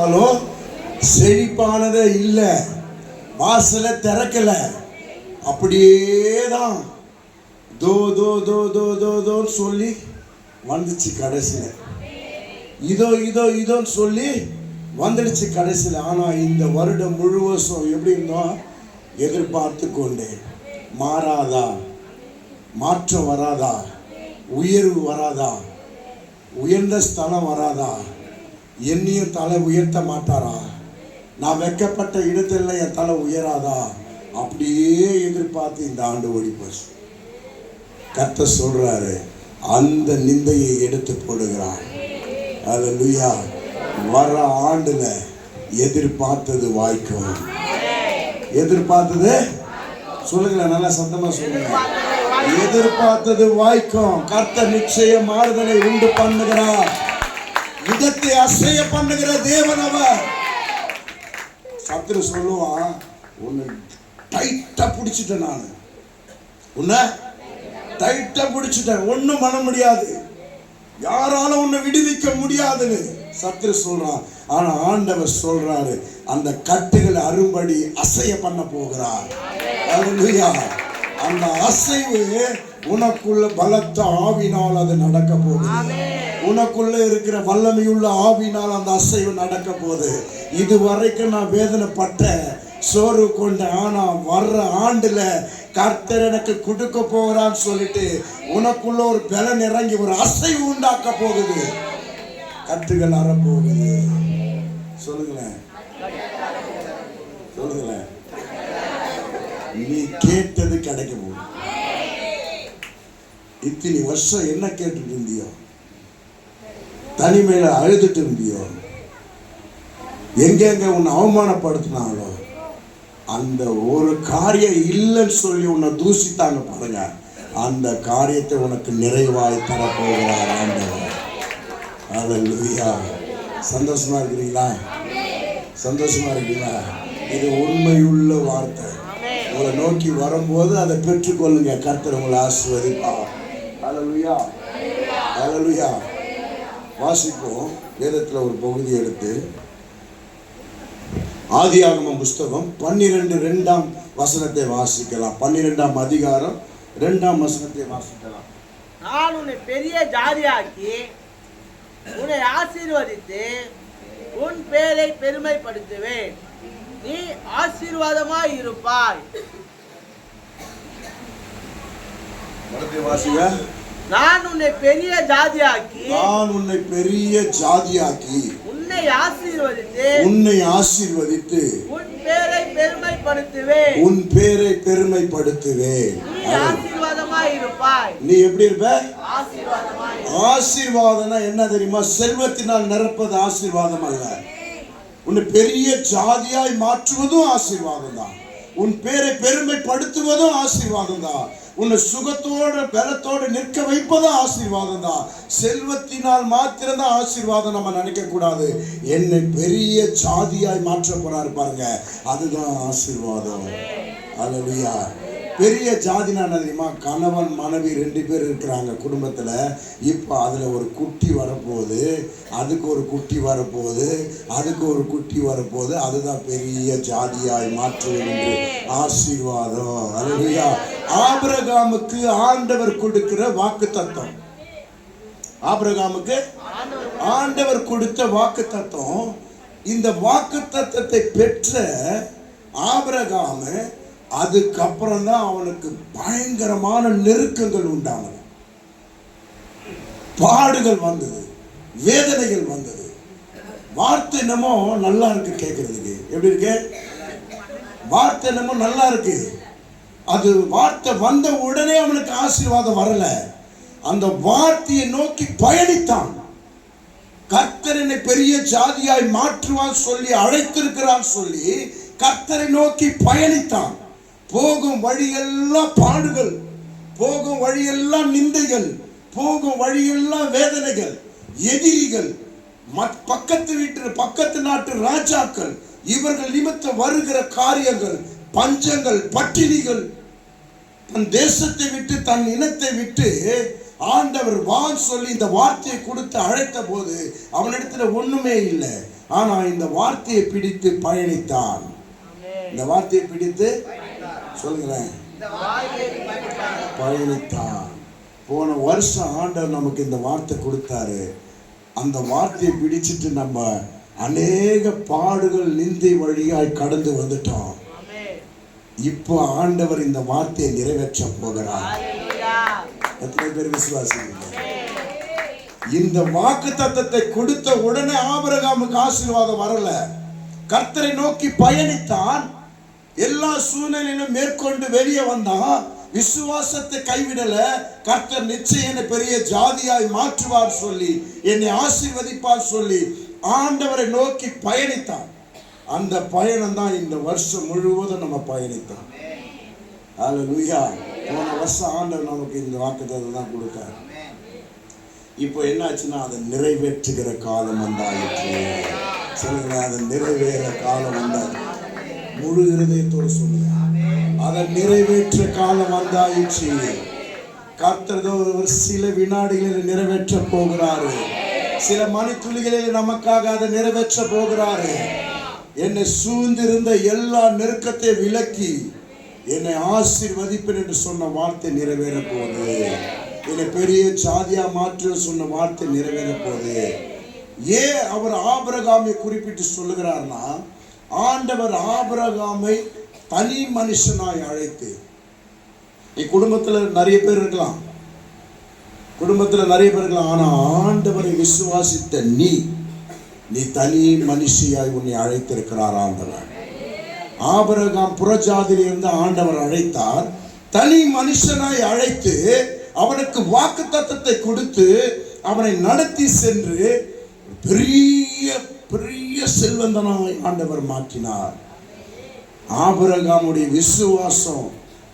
ஆனாலும் செழிப்பானதே இல்லை. வாசலை திறக்கல. அப்படியே தான் தோ தோ தோ தோ தோ தோன்னு சொல்லி வந்துச்சு கடைசியில். இதோ இதோ இதோன்னு சொல்லி வந்துடுச்சு கடைசியில். ஆனால் இந்த வருடம் முழுவதும் எப்படி இருந்தோம்? எதிர்பார்த்து கொண்டேன் மாறாதா? மாற்றம் வராதா? உயர்வு வராதா? உயர்ந்த ஸ்தலம் வராதா? என்னையும் தலை உயர்த்த மாட்டாரா? நான் வைக்கப்பட்ட இடத்துல என் தலை உயராதா? அப்படியே எதிர்பார்த்து இந்த ஆண்டு ஓடி போச்சு. கத்த சொல்றாரு அந்த நிந்தையை எடுத்து போடுகிறான் அது லுயா வர ஆண்டுல எதிர்பார்த்தது வாய்க்கும். எதிர்பார்த்தது? சொல்லுங்களேன் நல்லா சத்தமா சொல்லுங்க. எதிர்பார்த்தது வாய்க்கும். கர்த்த நிச்சய மாறுதலை உண்டு பண்ணுகிறார். இதத்தை அசைய பண்ணுகிற தேவன் அவர். சத்துரு சொல்லுவான் உன்னை டைட்டா பிடிச்சிட்டேன் நான். உன்னை டைட்டா பிடிச்சிட்டேன். ஒன்றும் பண்ண முடியாது. யாராலும் உன்னை விடுவிக்க முடியாதுன்னு சத்துரு சொல்றான் ஆனா ஆண்டவர் சொல்றாரு அந்த கட்டுகளை அரும்படி அசைய பண்ண போகிறார். அல்லேலூயா அந்த அசைவு உனக்குள்ள பலத்த ஆவினால் அது நடக்க போகுது உனக்குள்ள இருக்கிற வல்லமையுள்ள ஆவினால் அந்த அசைவு நடக்க போகுது இது வரைக்கும் நான் வேதனைப்பட்டேன். சோறு கொண்ட ஆனா வர்ற ஆண்டுல கர்த்தர் எனக்கு கொடுக்க போகிறான்னு சொல்லிட்டு உனக்குள்ள ஒரு பலன் இறங்கி ஒரு அசைவு உண்டாக்க போகுது. கட்டுகள் அறப்போகுது. சொல்லுங்களேன். சொல்லுங்களேன். நீ கேட்டது கிடைக்க போகுது இத்தனை வருஷம் என்ன கேட்டுட்டு இருந்தியோ? தனிமையில அழுதுட்டு இருந்தியோ? எங்கெங்க உன்னை அவமானப்படுத்தினாலோ அந்த ஒரு காரியம் இல்லைன்னு சொல்லி உன்னை தூசித்தாங்க பாருங்க. அந்த காரியத்தை உனக்கு நிறைவாய் தரப்போகிறார் ஆண்டவர். அதுயா சந்தோஷமா இருக்கிறீங்களா? சந்தோஷமா இருக்கீங்களா இது உண்மையுள்ள வார்த்தை. உங்களை நோக்கி வரும்போது அதை பெற்றுக்கொள்ளுங்க. கர்த்தர் உங்களை ஆசிர்வதிப்பார். அல்லேலூயா அல்லேலூயா வாசிப்போம். வேதத்தில் ஒரு பகுதி எடுத்து. ஆதியாகம புஸ்தகம் பன்னிரெண்டு ரெண்டாம் வசனத்தை வாசிக்கலாம். பன்னிரெண்டாம் அதிகாரம் ரெண்டாம் வசனத்தை வாசிக்கலாம். நான் உன்னை பெரிய ஜாதியாக்கி உன்னை ஆசீர்வதித்து உன் பேரை பெருமைப்படுத்துவேன். நீ ஆசீர்வாதமாய் இருப்பாய். நான் உன்னை பெரிய ஜாதியாக்கி நான் உன்னை பெரிய ஜாதியாக்கி உன்னை ஆசீர்வதித்து உன்னை ஆசீர்வதித்து உன் பேரை பெருமைப்படுத்துவேன். உன் பேரை பெருமைப்படுத்துவேன். நீ ஆசீர்வாதமாய் இருப்பாய். நீ எப்படி இருப்ப? ஆசீர்வாதம்னா என்ன தெரியுமா? செல்வத்தினால் நிரப்பது ஆசீர்வாதம் அல்ல. உன்னை பெரிய ஜாதியாய் மாற்றுவதும் ஆசீர்வாதம் தான். உன் பேரை பெருமைப்படுத்துவதும் ஆசீர்வாதம் தான். உன்னை சுகத்தோட பலத்தோடு நிற்க வைப்பதும் ஆசீர்வாதம் தான். செல்வத்தினால் மாத்திரம்தான் ஆசீர்வாதம் நம்ம நினைக்க கூடாது என்னை பெரிய ஜாதியாய் மாற்ற போறாரு பாருங்க. அதுதான் ஆசீர்வாதம். அல்லேலூயா பெரிய ஜாதினா தெரியுமா? கணவன் மனைவி ரெண்டு பேர் இருக்கிறாங்க குடும்பத்தில். இப்போ அதில் ஒரு குட்டி வரப்போகுது. அதுக்கு ஒரு குட்டி வரப்போகுது. அதுக்கு ஒரு குட்டி வரப்போகுது. அதுதான் பெரிய ஜாதியாய் மாற்றுவது என்று ஆசீர்வாதம். அதுலையா ஆபிரகாமுக்கு ஆண்டவர் கொடுக்கிற வாக்கு தத்துவம் ஆபிரகாமுக்கு ஆண்டவர் கொடுத்த வாக்கு தத்துவம் இந்த வாக்கு தத்துவத்தை பெற்ற ஆபிரகாமு அதுக்கப்புறம் தான் அவனுக்கு பயங்கரமான நெருக்கங்கள் உண்டானது. பாடுகள் வந்தது வேதனைகள் வந்தது. வார்த்தை என்னமோ நல்லா இருக்கு கேட்கறதுக்கு எப்படி இருக்கு? வார்த்தை என்னமோ நல்லா இருக்கு. அது வார்த்தை வந்த உடனே அவனுக்கு ஆசீர்வாதம் வரல. அந்த வார்த்தையை நோக்கி பயணித்தான். கர்த்தர் என்னை பெரிய ஜாதியாய் மாற்றுவான் சொல்லி அழைத்திருக்கிறான் சொல்லி கர்த்தரை நோக்கி பயணித்தான். போகும் வழியெல்லாம் பாடுகள் போகும் வழியெல்லாம் நிந்தைகள் போகும் வழியெல்லாம் வேதனைகள் எதிரிகள் மத்- பக்கத்து வீட்டு பக்கத்து நாட்டு ராஜாக்கள் இவர்கள் நிமித்தம் வருகிற காரியங்கள் பஞ்சங்கள் பட்டினிகள் தன் தேசத்தை விட்டு தன் இனத்தை விட்டு ஆண்டவர் வான் சொல்லி இந்த வார்த்தையை கொடுத்து அழைத்த போது அவனிடத்துல ஒண்ணுமே இல்லை. ஆனா இந்த வார்த்தையை பிடித்து பயணித்தான். இந்த வார்த்தையை பிடித்து சொல்லுங்களேன். பயணித்தான் போன வருஷம் ஆண்டவர் நமக்கு இந்த வார்த்தை கொடுத்தாரு அந்த வார்த்தையை பிடிச்சிட்டு நம்ம அநேக பாடுகள் நிந்தை வழியாய் கடந்து வந்துட்டோம். இப்போ ஆண்டவர் இந்த வார்த்தையை நிறைவேற்ற போகிறார். எத்தனை பேர் விசுவாசிங்க. இந்த வாக்கு தத்தத்தை கொடுத்த உடனே ஆபிரகாமுக்கு ஆசீர்வாதம் வரல கர்த்தரை நோக்கி பயணித்தான் எல்லா சூழ்நிலையிலும் மேற்கொண்டு வெளியே வந்தான். விசுவாசத்தை கைவிடல. கர்த்தர் நிச்சயம் என்னை பெரிய ஜாதியாய் மாற்றுவார் சொல்லி என்னை ஆசீர்வதிப்பார் சொல்லி ஆண்டவரை நோக்கி பயணித்தான். அந்த பயணம் தான் இந்த வருஷம் முழுவதும் நம்ம பயணித்தோம் அல்லேலூயா போன வருஷம் ஆண்டவர் நமக்கு இந்த வாக்குத்தத்தம் தான் கொடுத்தார். இப்போ என்னாச்சுன்னா அதை நிறைவேற்றுகிற காலம் வந்தாயிற்று. சொல்லுங்க அதை நிறைவேற காலம் வந்தாச்சு முழு இருதயத்தோடு சொல்லுங்க. அதை நிறைவேற்ற காலம் வந்தாயிற்று. கர்த்தர் ஒரு சில வினாடிகளில் நிறைவேற்ற போகிறாரு. சில மணித்துளிகளில் நமக்காக அதை நிறைவேற்ற போகிறாரு. என்னை சூழ்ந்திருந்த எல்லா நெருக்கத்தை விலக்கி என்னை ஆசிர்வதிப்பேன் என்று சொன்ன வார்த்தை நிறைவேற போகுது. என்னை பெரிய சாதியா மாற்று சொன்ன வார்த்தை நிறைவேற போகுது. ஏன் அவர் ஆபரகாமியை குறிப்பிட்டு சொல்லுகிறார்னா ஆண்டவர் ஆபரகாமை தனி மனுஷனாய் அழைத்து நீ நிறைய பேர் இருக்கலாம். குடும்பத்தில் நிறைய பேர் இருக்கலாம். ஆனால் ஆண்டவரை விசுவாசித்த நீ நீ தனி மனுஷியாய் உன்னை அழைத்திருக்கிறார் ஆண்டவர். ஆபரகாம் புறஜாதியில் இருந்து ஆண்டவர் அழைத்தார். தனி மனுஷனாய் அழைத்து அவனுக்கு வாக்கு தத்தத்தை கொடுத்து அவனை நடத்தி சென்று பெரிய பெரிய செல்வந்தனாய் ஆண்டவர் மாற்றினார். ஆபரகாமுடைய விசுவாசம்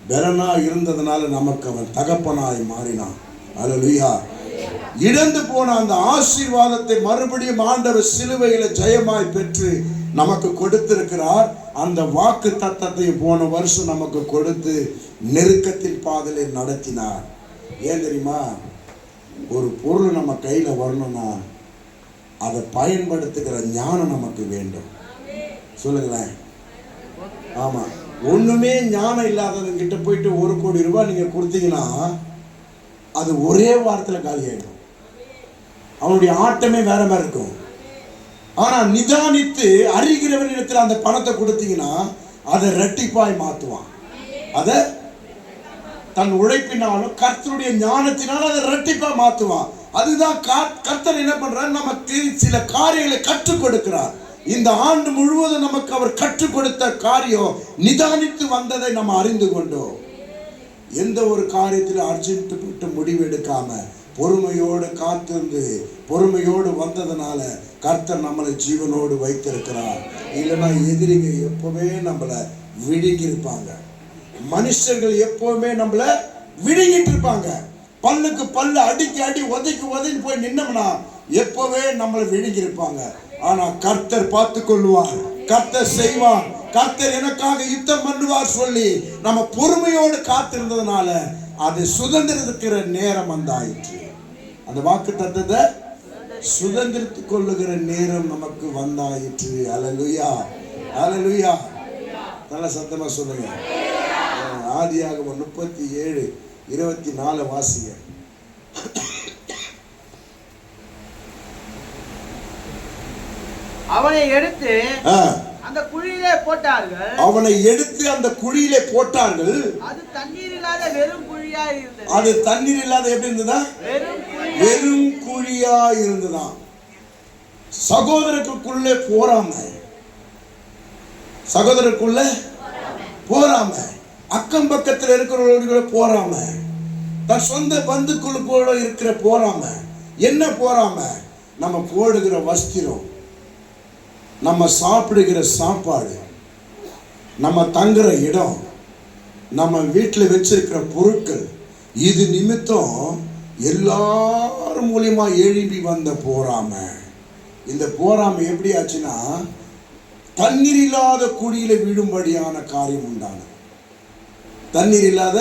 பெலனா இருந்ததுனால நமக்கு அவன் தகப்பனாய் மாறினான். அல்லேலூயா இழந்து போன அந்த ஆசீர்வாதத்தை மறுபடியும் ஆண்டவர் சிலுவையில ஜெயமாய் பெற்று நமக்கு கொடுத்திருக்கிறார். அந்த வாக்கு தத்தத்தை போன வருஷம் நமக்கு கொடுத்து நெருக்கத்தில் பாதலை நடத்தினார். ஏன் தெரியுமா? ஒரு பொருள் நம்ம கையில வரணும்னா அதை பயன்படுத்துகிற ஞானம் நமக்கு வேண்டும். சொல்லுங்களேன். ஆமா. ஒண்ணுமே ஞானம் இல்லாதவங்க கிட்ட போயிட்டு ஒரு கோடி ரூபாய் நீங்க கொடுத்தீங்கன்னா அது ஒரே வாரத்தில் காலியாயிடும் அவனுடைய ஆட்டமே வேற மாதிரி இருக்கும். ஆனா நிதானித்து அறிகிறவனிடத்தில் அந்த பணத்தை கொடுத்தீங்கன்னா அதை ரெட்டிப்பாய் மாத்துவான். அதை தன் உழைப்பினாலும் கர்த்தருடைய ஞானத்தினாலும் அதை ரெட்டிப்பாக மாற்றுவான் அதுதான் கர்த்தர் என்ன பண்றார்? நமக்கு சில காரியங்களை கற்றுக் கொடுக்கிறார். இந்த ஆண்டு முழுவதும் நமக்கு அவர் கற்றுக் கொடுத்த காரியம் நிதானித்து வந்ததை நம்ம அறிந்து கொண்டோம். எந்த ஒரு காரியத்தில் அர்ஜென்ட் முடிவு எடுக்காம பொறுமையோடு காத்திருந்து பொறுமையோடு வந்ததுனால கர்த்தர் நம்மளை ஜீவனோடு வைத்திருக்கிறார். இல்லைன்னா எதிரிங்க எப்பவுமே நம்மளை விழுங்கியிருப்பாங்க. மனுஷர்கள் எப்பவுமே நம்மளை விழுங்கிட்டு இருப்பாங்க. பல்லுக்கு பல்லு அடிக்கி அடி உதைக்கு உதைக்கு போய் நின்னோம்னா எப்பவே நம்மளை விழுங்கியிருப்பாங்க. ஆனா கர்த்தர் பார்த்து கொள்வார் கர்த்தர் செய்வார். கர்த்தர் எனக்காக யுத்தம் பண்ணுவார் சொல்லி நம்ம பொறுமையோடு காத்திருந்ததுனால அது சுதந்திரத்துக்கிற நேரம் வந்தாயிற்று. அந்த வாக்கு தந்ததை சுதந்திரத்து கொள்ளுகிற நேரம் நமக்கு வந்தாயிற்று. அலலுயா அலலுயா நல்ல சத்தமா சொல்லுங்க. ஆதியாக முப்பத்தி ஏழு. இருபத்தி நாலு வாசிங்க. அவனை எடுத்து அந்த குழியிலே போட்டார்கள். அவனை எடுத்து அந்த குழியிலே போட்டார்கள். அது தண்ணீர் இல்லாத வெறும் குழியா இருந்தது. அது தண்ணீர் இல்லாத எப்படி இருந்ததா? வெறும் குழி வெறும் குழியா இருந்ததாம். சகோதரருக்குள்ளே போறாம. சகோதரருக்குள்ள போறாம. அக்கம் பக்கத்தில் இருக்கிறவர்களோட போறாம தன் சொந்த பந்துக்குழுக்களோட இருக்கிற போறாம என்ன போறாம? நம்ம போடுகிற வஸ்திரம் நம்ம சாப்பிடுகிற சாப்பாடு நம்ம தங்குற இடம் நம்ம வீட்டில் வச்சிருக்கிற பொருட்கள் இது நிமித்தம் எல்லாரும் மூலியமா எழும்பி வந்த போறாம. இந்த போராமை எப்படி ஆச்சுன்னா தண்ணீர் இல்லாத குழியில விழும்படியான காரியம் உண்டானது. தண்ணீர் இல்லாத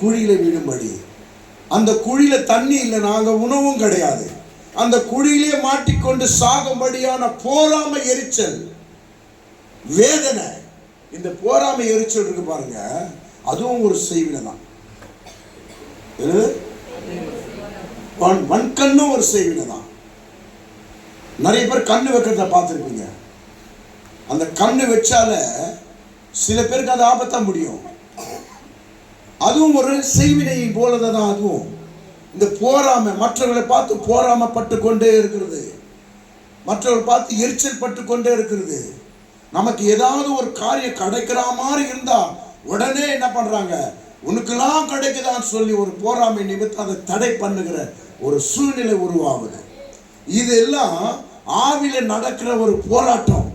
குழியில் விழும்படி அந்த குழியில் தண்ணி இல்லை நாங்கள் உணவும் கிடையாது. அந்த குழியிலே மாட்டிக்கொண்டு சாகும்படியான போராமை எரிச்சல் வேதனை. இந்த போராமை எரிச்சல் இருக்கு பாருங்க அதுவும் ஒரு செய்வினை தான். மண் கண்ணும் ஒரு செய்வினை தான். நிறைய பேர் கண்ணு வைக்கிறத பார்த்துருப்பீங்க. அந்த கண்ணு வச்சால சில பேருக்கு அது ஆபத்தான் முடியும். அதுவும் ஒரு செய்வினை போலதான் அதுவும். இந்த போராமை மற்றவர்களை பார்த்து போராமப்பட்டு கொண்டே இருக்கிறது. மற்றவர்கள் பார்த்து எரிச்சல் பட்டு கொண்டே இருக்கிறது. நமக்கு ஏதாவது ஒரு காரியம் கிடைக்கிற மாதிரி இருந்தா உடனே என்ன பண்றாங்க? உனக்கெல்லாம் கிடைக்குதான்னு சொல்லி ஒரு போராமை நிமித்தம் அதை தடை பண்ணுகிற ஒரு சூழ்நிலை உருவாகுது. இதெல்லாம் ஆவில நடக்கிற ஒரு போராட்டம்.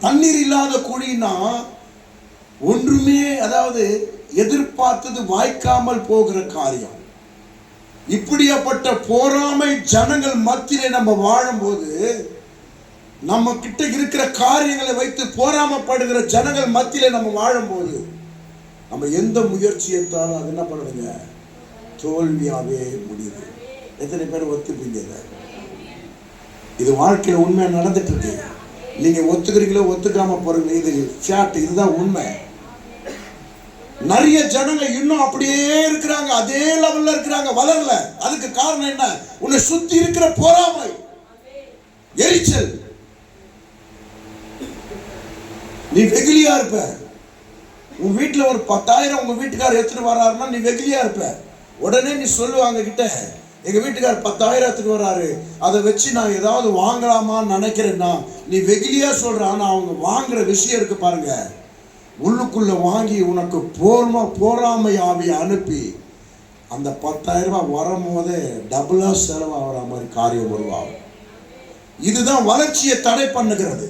தண்ணீர் இல்லாத குழினா ஒன்றுமே அதாவது எதிர்பார்த்தது வாய்க்காமல் போகிற காரியம். இப்படியாப்பட்ட போராமை ஜனங்கள் மத்தியிலே நம்ம வாழும்போது நம்ம கிட்ட இருக்கிற காரியங்களை வைத்து போராமப்படுகிற ஜனங்கள் மத்தியிலே நம்ம வாழும்போது நம்ம எந்த முயற்சி எடுத்தாலும் அது என்ன பண்ணுங்க தோல்வியாவே முடியுது. எத்தனை பேர் ஒத்துப்பீங்க இது? வாழ்க்கையில உண்மை நடந்துட்டு இருக்கு. நீங்க ஒத்துக்கிறீங்களோ ஒத்துக்காம போறீங்க இது ஃபேக்ட் இதுதான் உண்மை. நிறைய ஜனங்க இன்னும் அப்படியே இருக்கிறாங்க அதே லெவல்ல இருக்கிறாங்க வளரல. அதுக்கு காரணம் என்ன? உன்னை சுத்தி இருக்கிற பொறாமை எரிச்சல். நீ வெகுலியா இருப்ப. உன் வீட்டில் ஒரு பத்தாயிரம் உங்க வீட்டுக்காரர் எடுத்துட்டு வராருன்னா நீ வெகுளியா இருப்ப. உடனே நீ சொல்லுவாங்க கிட்ட எங்க வீட்டுக்கார் பத்தாயிரம் எடுத்துட்டு வர்றாரு அதை வச்சு நான் ஏதாவது வாங்கலாமான்னு நினைக்கிறேன்னா நீ வெகுலியா சொல்ற ஆனா அவங்க வாங்குற விஷயம் இருக்கு பாருங்க. உள்ளுக்குள்ள வாங்கி உனக்கு போர்மா போராமை ஆவி அனுப்பி அந்த பத்தாயிரம் ரூபாய் வரும்போதே டபுளா செலவாகிற மாதிரி காரியம் உருவாகும். இதுதான் வளர்ச்சியை தடை பண்ணுகிறது.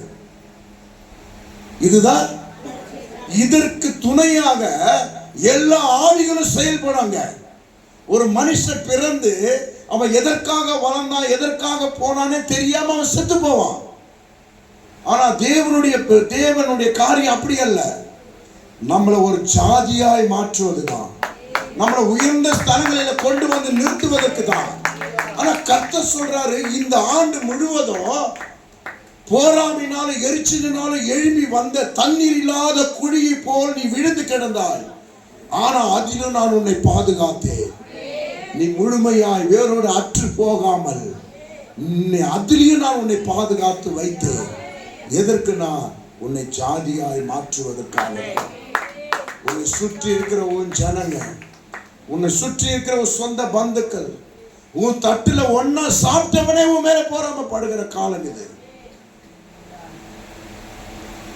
இதுதான் இதற்கு துணையாக எல்லா ஆவிகளும் செயல்படாங்க ஒரு மனுஷன் பிறந்து அவன் எதற்காக வளர்ந்தான் எதற்காக போனானே தெரியாம அவன் செத்து போவான். ஆனா தேவனுடைய தேவனுடைய காரியம் அப்படி அல்ல. நம்மளை ஒரு ஜாதியாய் மாற்றுவதுதான். நம்மளை உயர்ந்த ஸ்தலங்களில கொண்டு வந்து நிறுத்துவதற்கு தான் ஆனா கத்த சொல்றாரு இந்த ஆண்டு முழுவதும் போராமினாலும் எரிச்சலினாலும் எழும்பி வந்த தண்ணீர் இல்லாத குழியை போல் நீ விழுந்து கிடந்தாய். ஆனா அதிலும் நான் உன்னை பாதுகாத்தேன். நீ முழுமையாய் வேறொரு அற்று போகாமல் அதிலையும் நான் உன்னை பாதுகாத்து வைத்தேன். எதற்கு நான் உன்னை ஜாதியாய் மாற்றுவதற்காக. உன்னை சுற்றி இருக்கிற உன் ஜனங்க உன்னை சுற்றி இருக்கிற உன் சொந்த பந்துக்கள் உன் தட்டுல ஒன்னா சாப்பிட்டவனே உன் மேல போறாம படுகிற காலம் இது.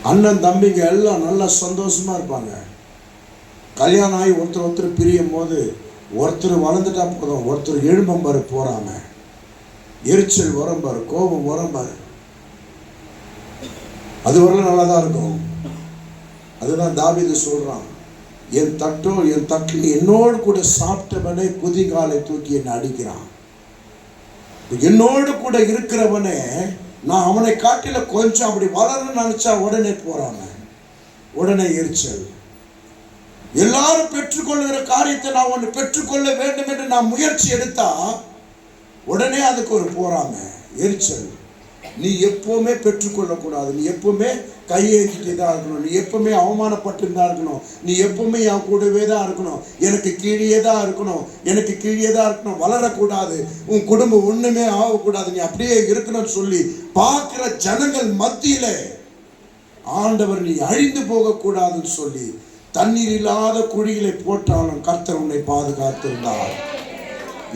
அண்ணன் தம்பிங்க எல்லாம் நல்லா சந்தோஷமா இருப்பாங்க. கல்யாணம் ஆகி ஒருத்தர் ஒருத்தர் பிரியும் போது ஒருத்தர் வளர்ந்துட்டா போதும் ஒருத்தர் எழும்பம்பாரு போறாம. எரிச்சல் உரம்பாரு கோபம் உரம்பாரு அது வரலாம் நல்லா தான் இருக்கும். அதுதான் தாவிது சொல்றான் என் தட்டோ என் தட்டில் என்னோடு கூட சாப்பிட்டவனே குதிகாலை தூக்கி என்னை அடிக்கிறான். என்னோடு கூட இருக்கிறவனே நான் அவனை காட்டில கொஞ்சம் அப்படி வளரணும்னு நினைச்சா உடனே போறாங்க உடனே எரிச்சல். எல்லாரும் பெற்றுக்கொள்ளுகிற காரியத்தை நான் ஒன்று பெற்றுக்கொள்ள வேண்டும் என்று நான் முயற்சி எடுத்தா உடனே அதுக்கு ஒரு போறாம எரிச்சல். நீ எப்போவுமே பெற்றுக்கொள்ளக்கூடாது. நீ எப்போவுமே கையேற்றிட்டே தான் இருக்கணும். நீ எப்போவுமே அவமானப்பட்டு தான் இருக்கணும். நீ எப்போவுமே என் கூடவே தான் இருக்கணும். எனக்கு கீழே தான் இருக்கணும். எனக்கு கீழே தான் இருக்கணும். வளரக்கூடாது. உன் குடும்பம் ஒன்றுமே ஆகக்கூடாது. நீ அப்படியே இருக்கணும்னு சொல்லி பார்க்குற ஜனங்கள் மத்தியில் ஆண்டவர் நீ அழிந்து போகக்கூடாதுன்னு சொல்லி தண்ணீர் இல்லாத குழிகளை போட்டாலும் கர்த்தர் உன்னை பாதுகாத்திருந்தார்.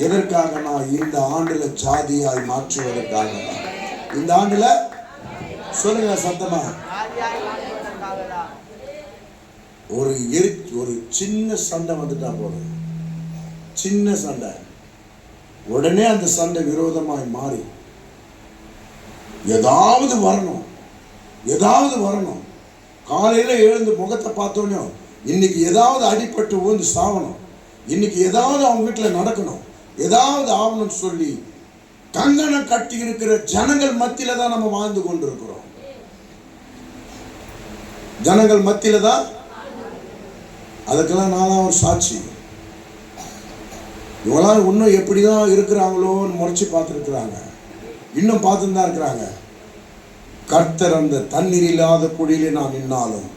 எதற்காக நான் இந்த ஆண்டில் ஜாதியாய் மாற்றுவதற்காக? தான் இந்த ஆண்டுல சொல்லுங்க சத்தமா. ஒரு எரி ஒரு சின்ன சண்டை வந்துட்டா போதும். சின்ன சண்டை. உடனே அந்த சண்டை விரோதமாய் மாறி. ஏதாவது வரணும். ஏதாவது வரணும். காலையில் எழுந்து முகத்தை பார்த்தோன்னே இன்னைக்கு ஏதாவது அடிபட்டு ஊந்து சாவணும். இன்னைக்கு ஏதாவது அவங்க வீட்டில் நடக்கணும். ஏதாவது ஆகணும்னு சொல்லி கங்கணம் கட்டி இருக்கிற ஜனங்கள் மத்தியில தான் நம்ம வாழ்ந்து கொண்டிருக்கிறோம். ஜனங்கள் மத்தியில தான் அதுக்கெல்லாம் நான் தான் ஒரு சாட்சி. இவங்களாம் இன்னும் எப்படி தான் இருக்கிறாங்களோன்னு முறைச்சி பார்த்துருக்குறாங்க. இன்னும் பார்த்துன்னு தான் இருக்கிறாங்க. கர்த்தர் அந்த தண்ணீர் இல்லாத குழியிலே நான் நின்னாலும்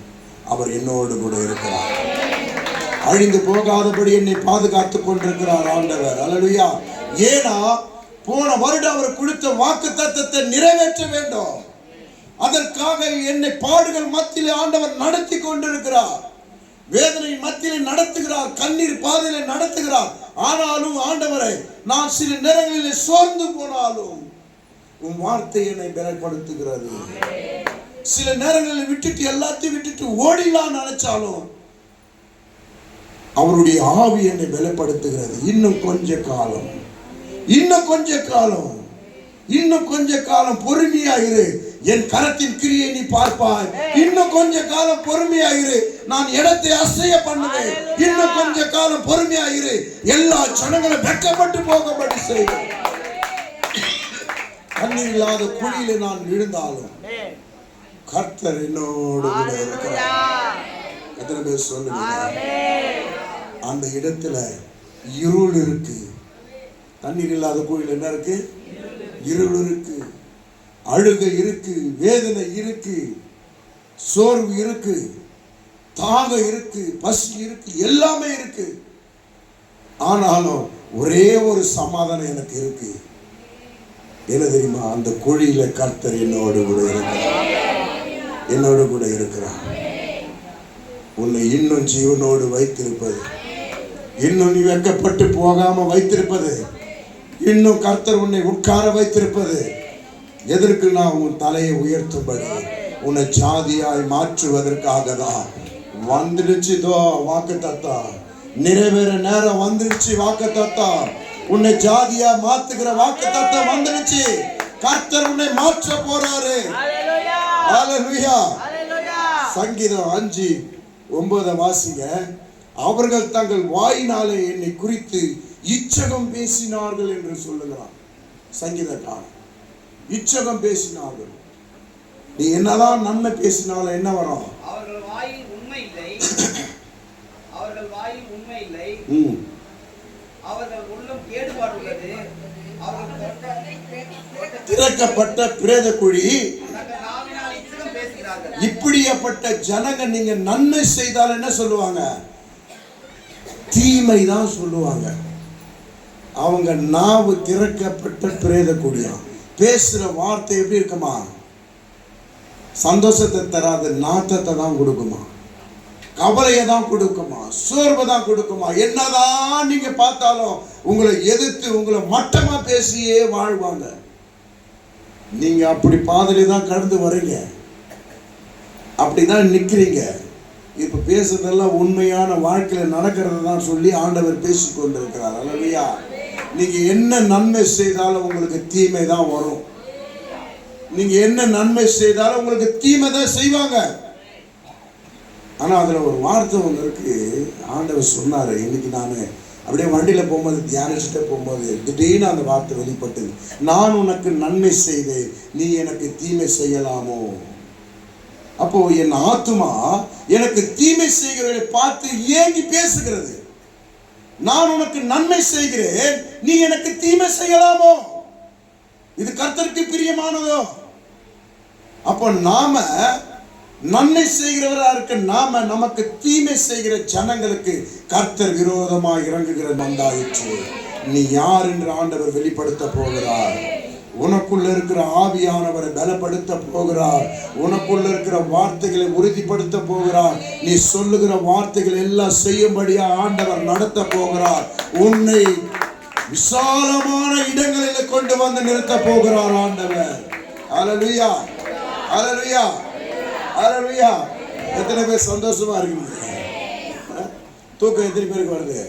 அவர் என்னோடு கூட இருக்கிறார். அழிந்து போகாதபடி என்னை பாதுகாத்து கொண்டிருக்கிறார் ஆண்டவர். அல்லேலூயா ஏன்னா போன வருடம் அவர் கொடுத்த வாக்கு தத்துவத்தை நிறைவேற்ற வேண்டும். அதற்காக என்னை பாடுகள் மத்தியிலே ஆண்டவர் நடத்தி கொண்டிருக்கிறார். வேதனை மத்தியிலே நடத்துகிறார் கண்ணீர் பாதையிலே நடத்துகிறார். ஆனாலும் ஆண்டவரை நான் சில நேரங்களில் சோர்ந்து போனாலும் உன் வார்த்தை என்னை பலப்படுத்துகிறது. சில நேரங்களில் விட்டுட்டு எல்லாத்தையும் விட்டுட்டு ஓடிலாம் நினைச்சாலும் அவருடைய ஆவி என்னை பலப்படுத்துகிறது. இன்னும் கொஞ்ச காலம். இன்னும் கொஞ்ச காலம் இன்னும் கொஞ்ச காலம் பொறுமையா இரு என் கரத்தின் கிரியை நீ பார்ப்பாய். இன்னும் கொஞ்ச காலம் பொறுமையா இரு நான் இடத்தை அசைய பண்ணுவேன். இன்னும் கொஞ்ச காலம் பொறுமையா இரு எல்லா ஜனங்களும் வெட்கப்பட்டு போகப்படி செய்வேன். கண்ணீர் இல்லாத குழியில நான் விழுந்தாலும். கர்த்தர் என்னோடு கூட இருக்கிறார். எத்தனை பேர் சொல்லுங்க. அந்த இடத்துல இருள் இருக்கு. தண்ணீர் இல்லாத கோயில் என்ன இருக்கு? இருள் இருக்கு. அழுகை இருக்கு. வேதனை இருக்கு. சோர்வு இருக்கு. தாகம் இருக்கு. பசி இருக்கு. எல்லாமே இருக்கு. ஆனாலும் ஒரே ஒரு சமாதானம் எனக்கு இருக்கு. என்ன தெரியுமா? அந்த குழியில கர்த்தர் என்னோடு கூட இருக்கிறார். என்னோடு கூட இருக்கிறார். உன்னை இன்னும் ஜீவனோடு வைத்திருப்பது. இன்னும் நீ வெக்கப்பட்டு போகாம வைத்திருப்பது. இன்னும் கர்த்தர் உன்னை உட்கார வைத்திருப்பது. எதற்கு நான் உன் தலையை உயர்த்தும்படி? உன்னை ஜாதியாய் மாற்றுவதற்காக தான் வந்துடுச்சு தோ வாக்கு தத்தா. நிறைவேற நேரம் வந்துடுச்சு வாக்கு தத்தா. உன்னை ஜாதியா மாத்துகிற வாக்கு தத்தம் வந்துடுச்சு. கர்த்தர் உன்னை மாற்ற போறாரு. சங்கீதம் அஞ்சு ஒன்பதை வாசிங்க. அவர்கள் தங்கள் வாயினாலே என்னை குறித்து இச்சகம் பேசினார்கள் என்று சொல்லுகிறான் சங்கீதக்காரன். இச்சகம் பேசினார்கள். நீ என்னதான் நன்மை பேசினாலும் என்ன வரும்? அவர்கள் வாயில் உண்மை இல்லை. அவர்கள் வாயில் உண்மை இல்லை. ம். அவர்கள் உள்ளம் கேடுபாடு உள்ளது. திறக்கப்பட்ட பிரேத குழி இப்படியாப்பட்ட ஜனங்க நீங்க நன்மை செய்தால் என்ன சொல்லுவாங்க? தீமை தான் சொல்லுவாங்க. அவங்க நாவு திறக்கப்பட்ட பிரேத கூடியம் பேசுகிற வார்த்தை எப்படி இருக்குமா? சந்தோஷத்தை தராத நாத்தத்தை தான் கொடுக்குமா? கவலையை தான் கொடுக்குமா? சோர்வை தான் கொடுக்குமா? என்னதான் நீங்கள் பார்த்தாலும் உங்களை எதிர்த்து உங்களை மட்டமாக பேசியே வாழ்வாங்க. நீங்கள் அப்படி பாதையில தான் கடந்து வர்றீங்க. அப்படிதான் நிற்கிறீங்க இப்போ பேசுறதெல்லாம் உண்மையான வாழ்க்கையில் நடக்கிறது தான் சொல்லி ஆண்டவர் பேசி கொண்டிருக்கிறார் அல்லவையா நீங்க என்ன நன்மை செய்தாலும் உங்களுக்கு தீமை தான் வரும். நீங்க என்ன நன்மை செய்தாலும் உங்களுக்கு தீமை தான் செய்வாங்க. ஆனா அதுல ஒரு வார்த்தை ஒன்று இருக்கு. ஆண்டவர் சொன்னாரு இன்னைக்கு நான் அப்படியே வண்டியில போகும்போது தியானிச்சுட்டே போகும்போது திடீர்னு அந்த வார்த்தை வெளிப்பட்டது. நான் உனக்கு நன்மை செய்தேன் நீ எனக்கு தீமை செய்யலாமோ? அப்போ என் ஆத்துமா எனக்கு தீமை செய்கிறவர்களை பார்த்து ஏங்கி பேசுகிறது. நான் உனக்கு நன்மை செய்கிறேன் நீ எனக்கு தீமை செய்யலாமோ? இது கர்த்தருக்கு பிரியமானதோ? அப்போ நாம நன்மை செய்கிறவரா இருக்க நாம நமக்கு தீமை செய்கிற ஜனங்களுக்கு கர்த்தர் விரோதமாக இறங்குகிற மந்தாயிற்று. நீ யார் என்று ஆண்டவர் வெளிப்படுத்த போகிறார். உனக்குள்ள இருக்கிற ஆவியானவரை பலப்படுத்த போகிறார். உனக்குள்ள இருக்கிற வார்த்தைகளை உறுதிப்படுத்த போகிறார். நீ சொல்லுகிற வார்த்தைகள் எல்லாம் செய்யும்படியா ஆண்டவர் நடத்த போகிறார். உன்னை விசாலமான இடங்களில் கொண்டு வந்து நிறுத்த போகிறார் ஆண்டவர். அலலுயா அலலுயா அலலுயா எத்தனை பேர் சந்தோஷமா இருக்கீங்க? தூக்கம் எத்தனை பேருக்கு வருது?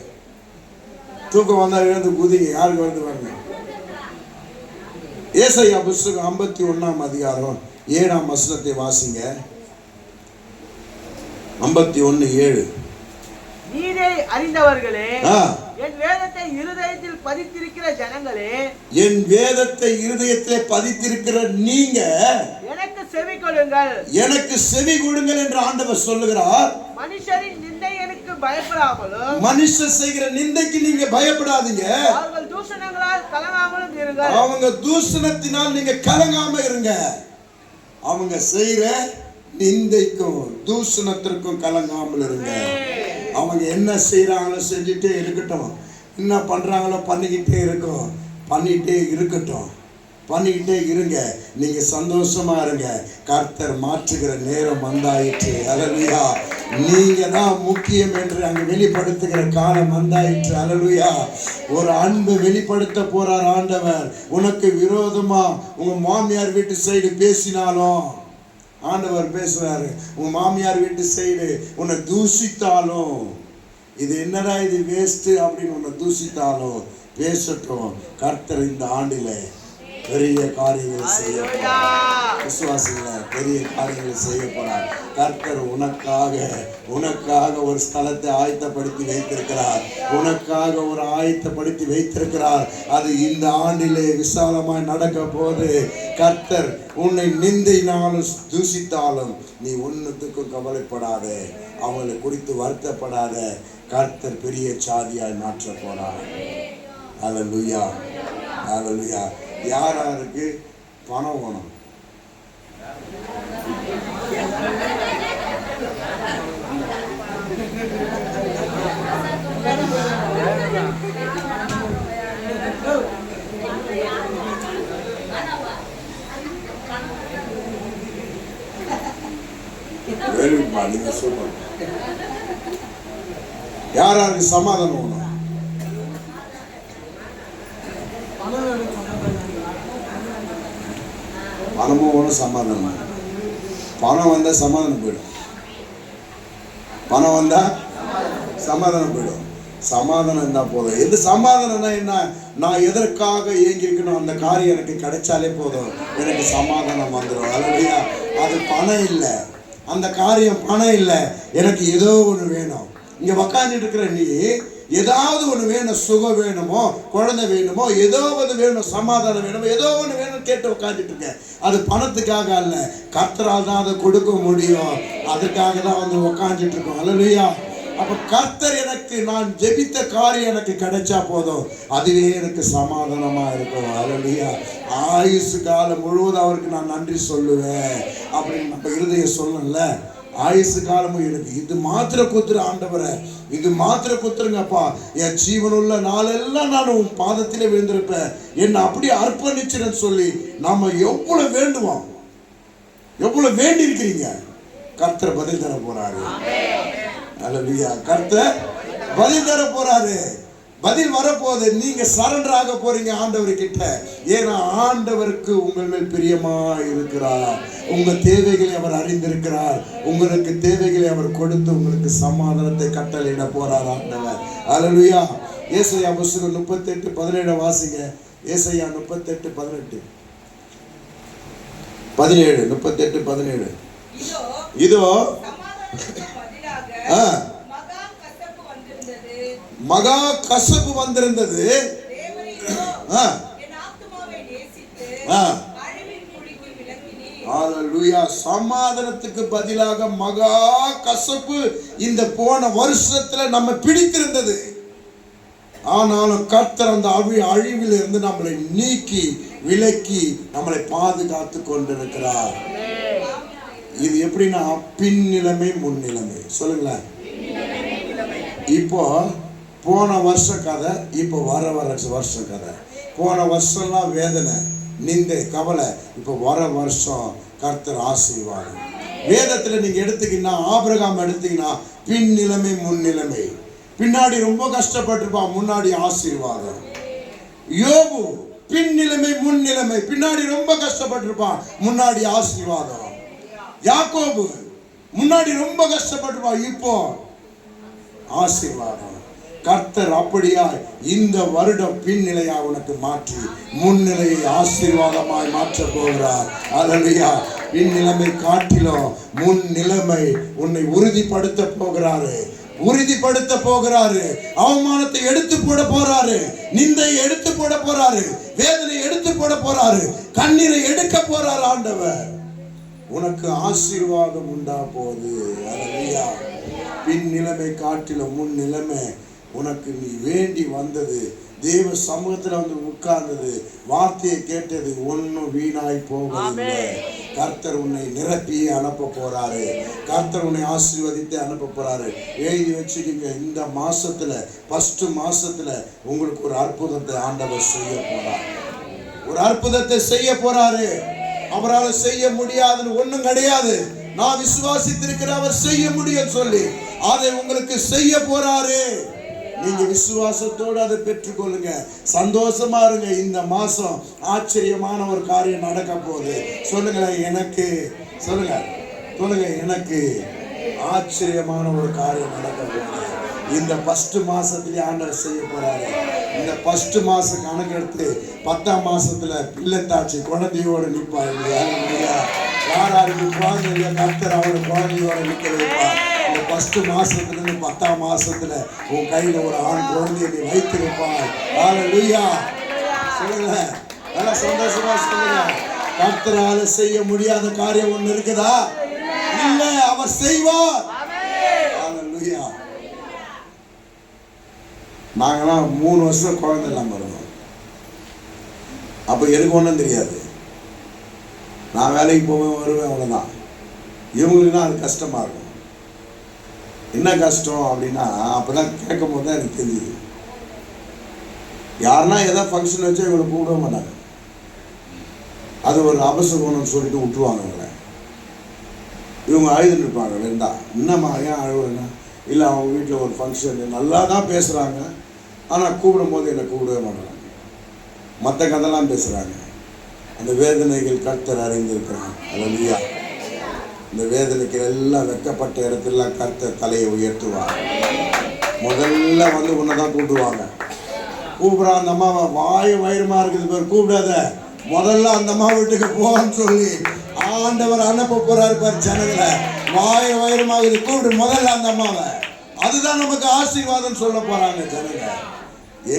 தூக்கம் வந்தா எழுந்து குதிங்க. யாருக்கு வருது வருங்க ஏசையா புஸ்தகம் ஐம்பத்தி ஒண்ணாம் அதிகாரம் ஏழாம் வசனத்தை வாசிங்க. ஐம்பத்தி ஒண்ணு ஏழு. நீரை அறிந்தவர்களே என் வேதத்தை இருதயத்தில் பதித்திருக்கிற ஜனங்களே என் வேதத்தை இருதயத்திலே பதித்திருக்கிற நீங்க எனக்கு செவி கொடுங்கள். எனக்கு செவி கொடுங்கள் என்று ஆண்டவர் சொல்லுகிறார். மனுஷரின் நிந்தை பயப்படாமலும் மனுஷர் செய்கிற நிந்தைக்கு நீங்க பயப்படாதீங்க. அவர்கள் தூஷணங்களால் கலங்காமலும் இருங்கள். அவங்க தூஷணத்தினால் நீங்க கலங்காம இருங்க. அவங்க செய்யற நிந்தைக்கும் தூஷணத்திற்கும் கலங்காமல் இருங்க. அவங்க என்ன செய்றாங்களோ செஞ்சுட்டே இருக்கட்டும். என்ன பண்றாங்களோ பண்ணிக்கிட்டே இருக்கும் பண்ணிக்கிட்டே இருக்கட்டும். பண்ணிக்கிட்டே இருங்க. நீங்க சந்தோஷமா இருங்க. கர்த்தர் மாற்றுகிற நேரம் வந்தாயிற்று. அலலுயா நீங்க தான் முக்கியம் என்று அங்கு வெளிப்படுத்துகிற காலம் வந்தாயிற்று அலலுயா ஒரு அன்பு வெளிப்படுத்த போறார் ஆண்டவர். உனக்கு விரோதமா உங்க மாமியார் வீட்டு சைடு பேசினாலும் ஆண்டவர் பேசுறாரு. உங்க மாமியார் வீட்டு சைடு உன்னை தூசித்தாலும். இது என்னடா இது வேஸ்ட் அப்படின்னு உன்னை தூசித்தாலும். பேசட்டும். கர்த்தர் இந்த ஆண்டிலே பெரிய காரியங்களை செய்ய. விசுவாசிகள பெரிய காரியங்களை செய்ய போறார். கர்த்தர் உனக்காக உனக்காக ஒரு ஸ்தலத்தை ஆயத்தப்படுத்தி வைத்திருக்கிறார். உனக்காக ஒரு ஆயத்தப்படுத்தி வைத்திருக்கிறார். அது இந்த ஆண்டிலே விசாலமாய் நடக்க போது கர்த்தர் உன்னை நிந்தைனாலும் தூஷித்தாலும் நீ ஒன்றுத்துக்கும் கவலைப்படாதே. அவங்களை குறித்து வருத்தப்படாத. கர்த்தர் பெரிய சாதியாய் மாற்ற போறார். அல்லேலூயா அல்லேலூயா யார் யாருக்கு பணம் வேணும்? வெரி குட் நீங்க சூப்பர் யார் யாருக்கு சமாதானம் வேணும். பணமும் ஒன்றும் சமாதானம் வேணும். பணம் வந்தால் சமாதானம் போயிடும். பணம் வந்தால் சமாதானம் போயிடும். சமாதானம் இருந்தால் போதும். எது சமாதானம்னா என்ன? நான் எதற்காக இயங்கியிருக்கணும் அந்த காரியம் எனக்கு கிடைச்சாலே போதும். எனக்கு சமாதானம் வந்துடும் அல்லையா அது பணம் இல்லை. அந்த காரியம் பணம் இல்லை. எனக்கு ஏதோ ஒன்று வேணும். இங்கே உக்காந்துட்டு இருக்கிற நீ ஏதாவது ஒன்று வேணும் சுகம் வேணுமோ குழந்தை வேணுமோ ஏதோ ஒன்று வேணும் சமாதானம் வேணுமோ ஏதோ ஒன்று வேணும் கேட்டு உட்காந்துட்டு இருக்கேன் அது பணத்துக்காக அல்ல. கர்த்தரால் தான் அதை கொடுக்க முடியும். அதுக்காக தான் வந்து உட்காந்துட்டு இருக்கோம். அல்லையா அப்போ கர்த்தர் எனக்கு நான் ஜெபித்த காரியம் எனக்கு கிடைச்சா போதும். அதுவே எனக்கு சமாதானமாக இருக்கும். அதுலையா ஆயுசு காலம் முழுவதும் அவருக்கு நான் நன்றி சொல்லுவேன். அப்படின்னு நம்ம இருதயம் சொல்லல ஆயுசு காலமும் எனக்கு இது மாத்திர குத்துற ஆண்டவரை. இது மாத்திர குத்துருங்கப்பா. என் ஜீவனுள்ள நாளெல்லாம் நான் உன் பாதத்திலே விழுந்திருப்பேன். என்னை அப்படியே அர்ப்பணிச்சிருன்னு சொல்லி நாம எவ்வளவு வேண்டுவோம்? எவ்வளவு வேண்டி இருக்கிறீங்க கர்த்தர் பதில் தர போறாரு. அல்லேலூயா கர்த்தர் பதில் தர போறாரு. பதில் வரப்போகுது. நீங்க சரண்டர் ஆக போறீங்க ஆண்டவர் கிட்ட ஏன்னா ஆண்டவருக்கு உங்கள் மேல் பிரியமா இருக்கிறார். உங்க தேவைகளை அவர் அறிந்திருக்கிறார். உங்களுக்கு தேவைகளை அவர் கொடுத்து உங்களுக்கு சமாதானத்தை கட்டளையிட போறார் ஆண்டவர். அல்லேலூயா ஏசையா புஸ்தகம் முப்பத்தெட்டு பதினேழு வாசிங்க. ஏசையா முப்பத்தெட்டு பதினெட்டு. பதினேழு முப்பத்தெட்டு பதினேழு. இதோ ஆ, மகா கசப்பு வந்திருந்தது. ஆ, ஆ. சமாதானத்துக்கு பதிலாக மகா கசப்பு இந்த போன வருஷத்துல நம்ம பிடித்திருந்தது. ஆனாலும் கர்த்தர் அந்த அழி அழிவில் இருந்து நம்மளை நீக்கி விலக்கி நம்மளை பாதுகாத்து கொண்டிருக்கிறார். இது எப்படின்னா பின்னிலைமை முன்னிலைமை. சொல்லுங்களேன். இப்போ போன வருஷ கதை இப்போ வர வர வருஷ கதை. போன வருஷம்லாம் வேதனை நிந்தை கவலை இப்போ வர வருஷம் கர்த்தர் ஆசீர்வாதம். வேதத்தில் நீங்கள் எடுத்தீங்கன்னா ஆபிரகாம் எடுத்தீங்கன்னா பின்னிலைமை முன்னிலைமை பின்னாடி ரொம்ப கஷ்டப்பட்டிருப்பான் முன்னாடி ஆசீர்வாதம். யோபு பின்னிலைமை முன்னிலைமை பின்னாடி ரொம்ப கஷ்டப்பட்டிருப்பான் முன்னாடி ஆசீர்வாதம். யாக்கோபு முன்னாடி ரொம்ப கஷ்டப்பட்டிருப்பான் இப்போ ஆசீர்வாதம். கர்த்தர் அப்படியாய் இந்த வருடம் பின்னிலையா உனக்கு மாற்றி முன்னிலையை ஆசீர்வாதமாய் மாற்ற போகிறார். அதனையா பின்னிலைமை காட்டிலும் முன் நிலைமை உன்னை உறுதிப்படுத்த போகிறாரு. உறுதிப்படுத்த போகிறாரு. அவமானத்தை எடுத்து போட போறாரு. நிந்தையை எடுத்து போட போறாரு. வேதனை எடுத்து போட போறாரு. கண்ணீரை எடுக்க போறார் ஆண்டவர். உனக்கு ஆசீர்வாதம் உண்டா போகுது பின் நிலைமை காட்டிலும் முன் நிலைமை உனக்கு நீ வேண்டி வந்தது தேவ சமூகத்துல வந்து உட்கார்ந்தது வார்த்தையை கேட்டது ஒன்றும் வீணாய் போவதில்லை கர்த்தர் உன்னை நிரப்பி அனுப்ப போறாரு. கர்த்தர் உன்னை ஆசீர்வதித்து அனுப்ப போறாரு. எழுதி வச்சுக்கீங்க இந்த மாசத்துல ஃபர்ஸ்ட் மாசத்துல உங்களுக்கு ஒரு அற்புதத்தை ஆண்டவர் செய்ய போறார். ஒரு அற்புதத்தை செய்ய போறாரு. அவரால் செய்ய முடியாதுன்னு ஒண்ணும் கிடையாது. நான் விசுவாசித்திருக்கிற அவர் செய்ய முடியும் சொல்லி அதை உங்களுக்கு செய்ய போறாரு. நீங்க விசுவாசத்தோடு அதை பெற்றுக்கொள்ளுங்க. சந்தோஷமா இருங்க. இந்த மாசம் ஆச்சரியமான ஒரு காரியம் நடக்க போகுது. சொல்லுங்களேன் எனக்கு. சொல்லுங்க. சொல்லுங்க எனக்கு ஆச்சரியமான ஒரு காரியம் நடக்க போகுது. இந்த ஃபர்ஸ்ட் மாசத்துலயே ஆண்டவர் செய்ய போறாரு. இந்த ஃபர்ஸ்ட் மாசம் கணக்கெடுத்து பத்தாம் மாசத்துல பிள்ளைத்தாச்சி குழந்தையோட நிற்பாரு யார் யாருக்கு குழந்தை இல்லை கர்த்தர் அவரு குழந்தையோட நிற்க வைப்பார். ஃபஸ்ட்டு மாதத்துலேருந்து பத்தாம் மாதத்தில் உன் கையில் ஒரு ஆண் குழந்தையை நீ வைத்திருப்பாய். லூயா சொல்லுங்க. நல்லா சந்தோஷமாக சொல்லுங்க. கர்த்தரால் செய்ய முடியாத காரியம் ஒன்று இருக்குதா? இல்லை அவர் செய்வார். ஆல லூயா நாங்களாம் மூணு வருஷம் குழந்தை இல்லாமல் இருந்தோம். அப்போ எனக்கு ஒன்றும் தெரியாது. நான் வேலைக்கு போவேன் வருவேன் அவ்வளோதான் இவங்களுக்குன்னா அது கஷ்டமாக இருக்கும். என்ன கஷ்டம் அப்படின்னா அப்போ தான் கேட்கும் போது தான் எனக்கு தெரியுது. யாருன்னா எதாவது ஃபங்க்ஷன் வச்சா இவங்களை கூப்பிட மாட்டாங்க. அது ஒரு அபசகுணம்னு சொல்லிட்டு விட்டுருவாங்க இவங்களை. இவங்க அழுதுன்னு இருப்பாங்க வேண்டா. என்னம்மா ஏன் அழுவுறேன்னா இல்லை அவங்க வீட்டில் ஒரு ஃபங்க்ஷன் நல்லா தான் பேசுகிறாங்க ஆனால் கூப்பிடும்போது என்னை கூப்பிடவே மாட்டாங்க மற்ற கதைலாம் பேசுகிறாங்க அந்த வேதனைகள் கர்த்தர் அறிந்திருக்கிறான் அல்லையா இந்த வேதனைக்கு எல்லாம் வெக்கப்பட்ட இடத்துல கருத்த தலையை உயர்த்துவார். முதல்ல வந்து உன்னை தான் கூப்பிடுவாங்க கூப்பிடா அந்த அம்மாவை வாய் வயிறுமா இருக்குது பேர் கூப்பிடாத. முதல்ல அந்த அம்மா வீட்டுக்கு போன்னு சொல்லி ஆண்டவர் அனுப்ப போறாரு பார் ஜனங்களை. வாய் வயிறுமாகுது இருக்குது கூப்பிடு முதல்ல அந்த அம்மாவை. அதுதான் நமக்கு ஆசீர்வாதம் சொல்ல போறாங்க ஜனங்க.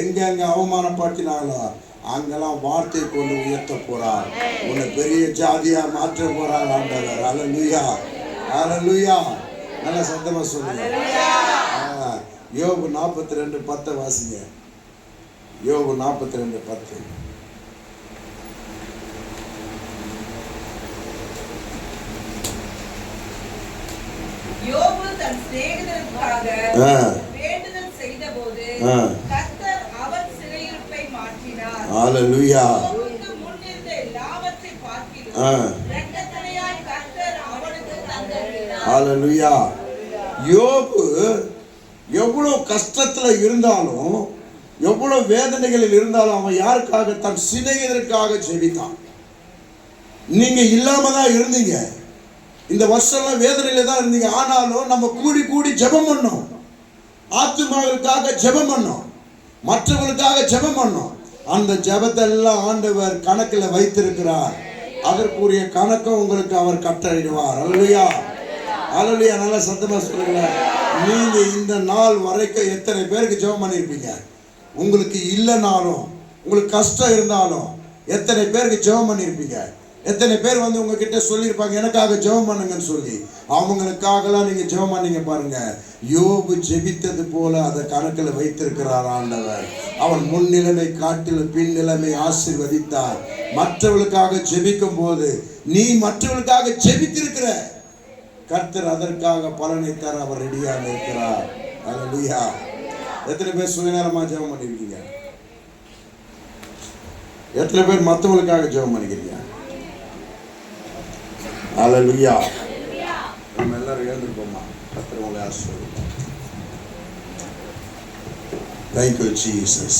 எங்க அவமானப்படுத்தினாலும் அங்கெல்லாம் வார்த்தை கொண்டு உயர்த்த போறார். உன்னை பெரிய ஜாதியா மாற்ற போறார் ஆண்டவர். அலலுயா அலலுயா நல்ல சத்தமா சொல்லுங்க. ஆ, யோபு நாற்பத்தி ரெண்டு பத்தை வாசிங்க. யோபு நாற்பத்தி ரெண்டு பத்து. யோபு தன் சிநேகிதருக்காக வேண்டுதல் செய்தபோது ஆ. பார்க்கிலும் ஆ. ஹalleluya யோபு எவ்வளவு கஷ்டத்துல இருந்தாலும் எவ்வளவு வேதனைகளில் இருந்தாலும் அவன் யாருக்காக? தன் சிநேகிதருக்காக ஜெபித்தான். நீங்க இல்லாம தான் இருந்தீங்க. இந்த வருஷம்லாம் வேதனையில தான் இருந்தீங்க. ஆனாலும் நம்ம கூடி கூடி ஜெபம் பண்ணோம். ஆத்துமாவுக்காக ஜெபம் பண்ணோம். மற்றவர்களுக்காக ஜெபம் பண்ணோம். அந்த ஜபத்தெல்லாம் ஆண்டவர் கணக்கில் வைத்திருக்கிறார். அதற்குரிய கணக்கை உங்களுக்கு அவர் கட்டளையிடுவார். அல்லையா அல்லையா நல்லா சத்தமா சொல்லுங்களேன் நீங்க இந்த நாள் வரைக்கும் எத்தனை பேருக்கு ஜெபம் பண்ணியிருப்பீங்க உங்களுக்கு இல்லைனாலும் உங்களுக்கு கஷ்டம் இருந்தாலும் எத்தனை பேருக்கு ஜெபம் பண்ணியிருப்பீங்க எத்தனை பேர் வந்து உங்ககிட்ட சொல்லியிருப்பாங்க எனக்காக ஜெபம் பண்ணுங்கன்னு சொல்லி. அவங்களுக்காகலாம் நீங்க ஜெபம் பண்ணீங்க பாருங்க. யோபு ஜெபித்தது போல அதை கணக்கில் வைத்திருக்கிறார் ஆண்டவர். அவன் முன்னிலைமை காட்டில் பின்னிலைமை ஆசீர்வதித்தார். மற்றவர்களுக்காக ஜெபிக்கும் போது நீ மற்றவர்களுக்காக ஜெபித்திருக்கிற. கர்த்தர் அதற்காக பலனை தர அவர் ரெடியாக இருக்கிறார். அல்லேலூயா எத்தனை பேர் சுயநலமா ஜெபம் பண்ணியிருக்கீங்க எத்தனை பேர் மற்றவங்களுக்காக ஜெபம் பண்ணிக்கிறீங்க? அல்லேலூயா நம்ம எல்லாரும் எழுந்திருப்போமா கர்த்தர் உங்களை ஆசீர்வதிப்பார் Thank you, Jesus.